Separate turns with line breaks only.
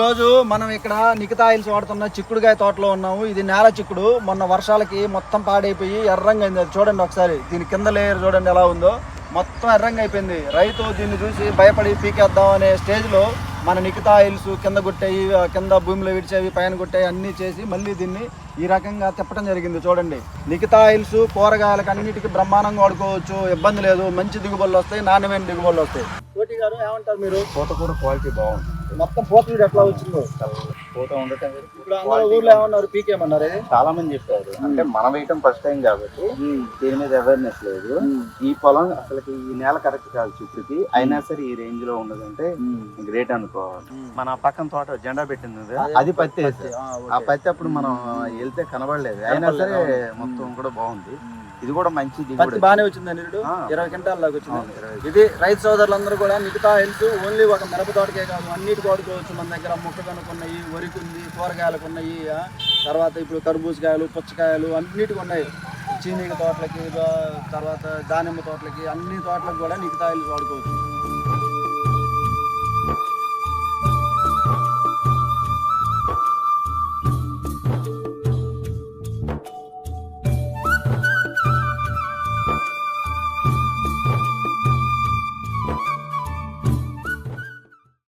రోజు మనం ఇక్కడ నికితా వాడుతున్న చిక్కుడుగాయ తోటలో ఉన్నాము. ఇది నేల చిక్కుడు. మొన్న వర్షాలకి మొత్తం పాడైపోయి ఎర్రంగా అయింది. అది చూడండి ఒకసారి. దీని కింద లేయర్ చూడండి ఎలా ఉందో. మొత్తం ఎర్రంగా అయిపోయింది. రైతు దీన్ని చూసి భయపడి పీకేద్దాం అనే స్టేజ్లో మన నికితా కింద కొట్టేవి కింద భూమిలో విడిచేవి పైన కొట్టేవి అన్నీ చేసి మళ్ళీ దీన్ని ఈ రకంగా తిప్పడం జరిగింది. చూడండి. నికితా కూరగాయలకు అన్నిటికీ బ్రహ్మాండంగా వాడుకోవచ్చు. ఇబ్బంది లేదు. మంచి దిగుబడులు వస్తాయి. నాణ్యమైన దిగుబడులు వస్తాయి. కోటి గారు ఏమంటారు మీరు?
పూత కూడా క్వాలిటీ బాగుంది.
మొత్తం పోతుంది ఎట్లా వచ్చిందో?
పూత ఉండటం
ఇప్పుడు అందరూ ఊర్లో ఏమన్నారు? పీకేమన్నారు?
చాలా మంది చెప్పారు. అంటే మనం వేయటం ఫస్ట్ టైం కాబట్టి దీని మీద అవేర్నెస్ లేదు. ఈ పొలం అసలు ఈ నేల కరెక్ట్ కాదు చుట్టూకి. అయినా సరే ఈ రేంజ్లో ఉన్నదంటే గ్రేట్ అనుకోవాలి. మన పక్కన తోట జెండా పెట్టింది అది పత్తి
ఆ,
పత్తి అప్పుడు మనం వెళ్తే కనబడలేదు. అయినా సరే మొత్తం కూడా బాగుంది. ఇది కూడా మంచి
పత్తి బాగానే వచ్చింది నిరుడు?
ఆ.
ఇరవై క్వింటాల్ దాకా వచ్చింది. ఇది రైతు సోదరులందరూ కూడా మిగతా హెల్త్ ఓన్లీ ఒక మిరప తోటకే కాదు అన్నిటి వాడుకోవచ్చు మన దగ్గర మొక్క కనుకున్నాయి వరికి ఉంది కూరగాయలకు ఉన్నాయి ఆ, తర్వాత ఇప్పుడు కర్బూజకాయలు పుచ్చకాయలు అన్నిటికి ఉన్నాయి. చీనీగ తోటలకి తర్వాత దానిమ్మ తోటలకి అన్ని తోటలకు కూడా నీకు తాయిలు వాడుకోవచ్చు